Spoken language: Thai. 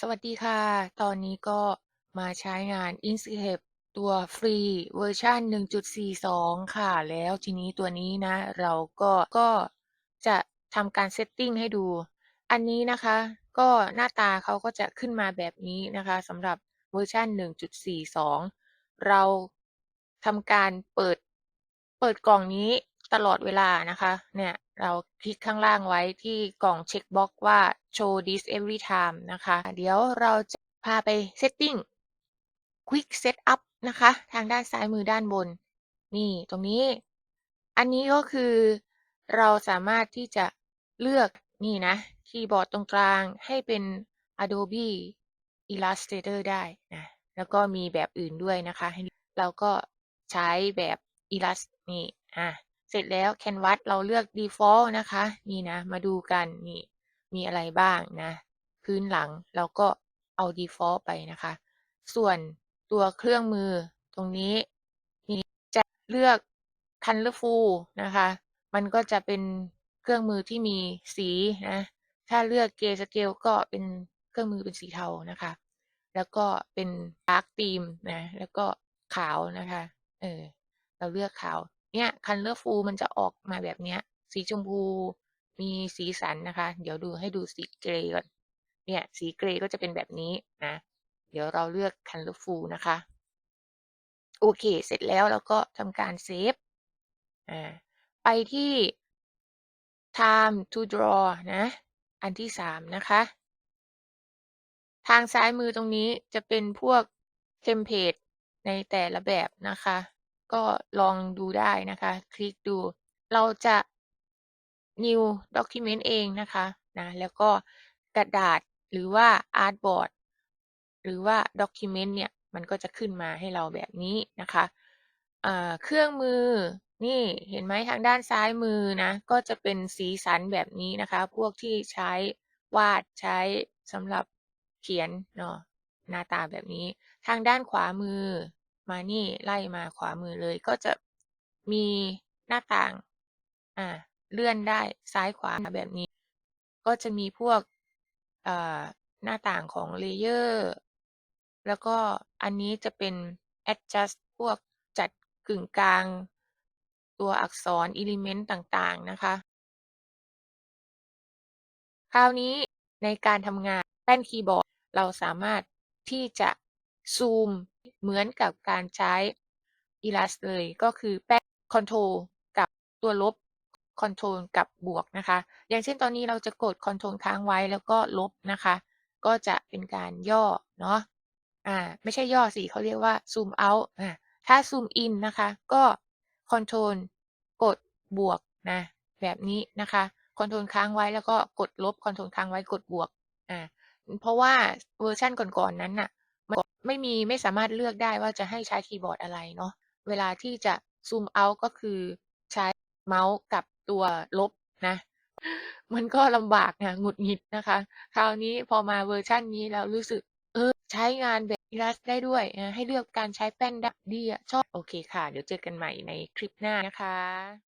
สวัสดีค่ะ ตอนนี้ก็มาใช้งาน Inkscape ตัวฟรีเวอร์ชัน1.42 ค่ะ แล้วทีนี้ตัวนี้นะ เราก็ก็จะทำการ setting ให้ดู อันนี้นะคะ ก็หน้าตาเขาก็จะขึ้นมาแบบนี้นะคะสำหรับเวอร์ชัน1.42 เราทำการเปิดเปิดกล่องนี้ ตลอดเวลานะคะ เนี่ย เราคลิกข้างล่างไว้ที่กล่องเช็กบ็อกซ์ว่า show this every time นะคะ เดี๋ยวเราจะพาไป setting quick setup นะคะ ทางด้านซ้ายมือด้านบน นี่ตรงนี้ อันนี้ก็คือเราสามารถที่จะเลือกนี่นะ คีย์บอร์ดตรงกลางให้เป็น Adobe Illustrator ได้นะ แล้วก็มีแบบอื่นด้วยนะคะ เราก็ใช้แบบ Illust นี่ อ่าเส ร็จแล้ว Canvas เราเลือก Default นะคะ นี่นะ มาดูกันนี่มีอะไรบ้างนะ พื้นหลังเราก็เอา Default ไปนะคะ ส่วนตัวเครื่องมือตรงนี้นี่จะเลือก Colorful นะคะ มันก็จะเป็นเครื่องมือที่มีสีนะ ถ้าเลือก Grayscale ก็เป็นเครื่องมือเป็นสีเทานะคะ แล้วก็เป็น Dark Theme นะ แล้วก็ขาวนะคะ เออ เราเลือกขาว เนี่ย Colorful มันจะออกมาแบบเนี้ย สีชมพูมีสีสันนะคะ เดี๋ยวดูให้ดูสีเกรย์ก่อนเนี่ย สีเกรย์ก็จะเป็นแบบนี้นะ เดี๋ยวเราเลือก Colorful นะคะ โอเค เสร็จแล้วเราก็ทำการเซฟอ่าไปที่ Time to draw นะ อันที่3นะคะ ทางซ้ายมือตรงนี้จะเป็นพวกเทมเพลตในแต่ละแบบนะคะ ก็ลองดูได้นะคะ คลิกดู เราจะ New Document เองนะคะนะแล้วก็กระดาษหรือว่า Artboard หรือว่า Document เนี่ย มันก็จะขึ้นมาให้เราแบบนี้นะคะเครื่องมือนี่เห็นไหมทางด้านซ้ายมือนะ ก็จะเป็นสีสันแบบนี้นะคะ พวกที่ใช้วาดใช้สำหรับเขียนเนาะหน้าตาแบบนี้ ทางด้านขวามือ มานี่ไล่มาขวามือเลย ก็จะมีหน้าต่าง อ่า เลื่อนได้ซ้ายขวาแบบนี้ ก็จะมีพวกอ่าหน้าต่างของ Layer แล้วก็อันนี้จะเป็น Adjust พวกจัดกึ่งกลาง ตัวอักษร Element ต่างๆ นะคะ คราวนี้ในการทำงานแป้นคีย์บอร์ด เราสามารถที่จะ ซูมเหมือนกับการใช้ Illust เลยก็คือแป้นคอนโทรลกับตัวลบคอนโทรลกับบวกนะคะ อย่างเช่นตอนนี้เราจะกดคอนโทรลค้างไว้แล้วก็ลบนะคะ ก็จะเป็นการย่อเนาะอ่าไม่ใช่ย่อสิเขาเรียกว่าซูมเอาต์อ่าถ้าซูมอินนะคะ ก็คอนโทรลกดบวกนะแบบนี้นะคะคอนโทรลค้างไว้แล้วก็กดลบคอนโทรลค้างไว้กดบวกอ่าเพราะว่าเวอร์ชันก่อนๆนั้นน่ะ ไม่มีไม่สามารถเลือกได้ว่าจะให้ใช้คีย์บอร์ดอะไรเนาะเวลาที่จะซูมเอาต์ก็คือใช้เมาส์กับตัวลบนะ มันก็ลำบากนะหงุดหงิดนะคะ คราวนี้พอมาเวอร์ชันนี้แล้วรู้สึก เออ ใช้งานแบบ Illust ได้ด้วยให้เลือกการใช้แป้นได้ดีอะชอบโอเคค่ะ เดี๋ยวเจอกันใหม่ในคลิปหน้านะคะ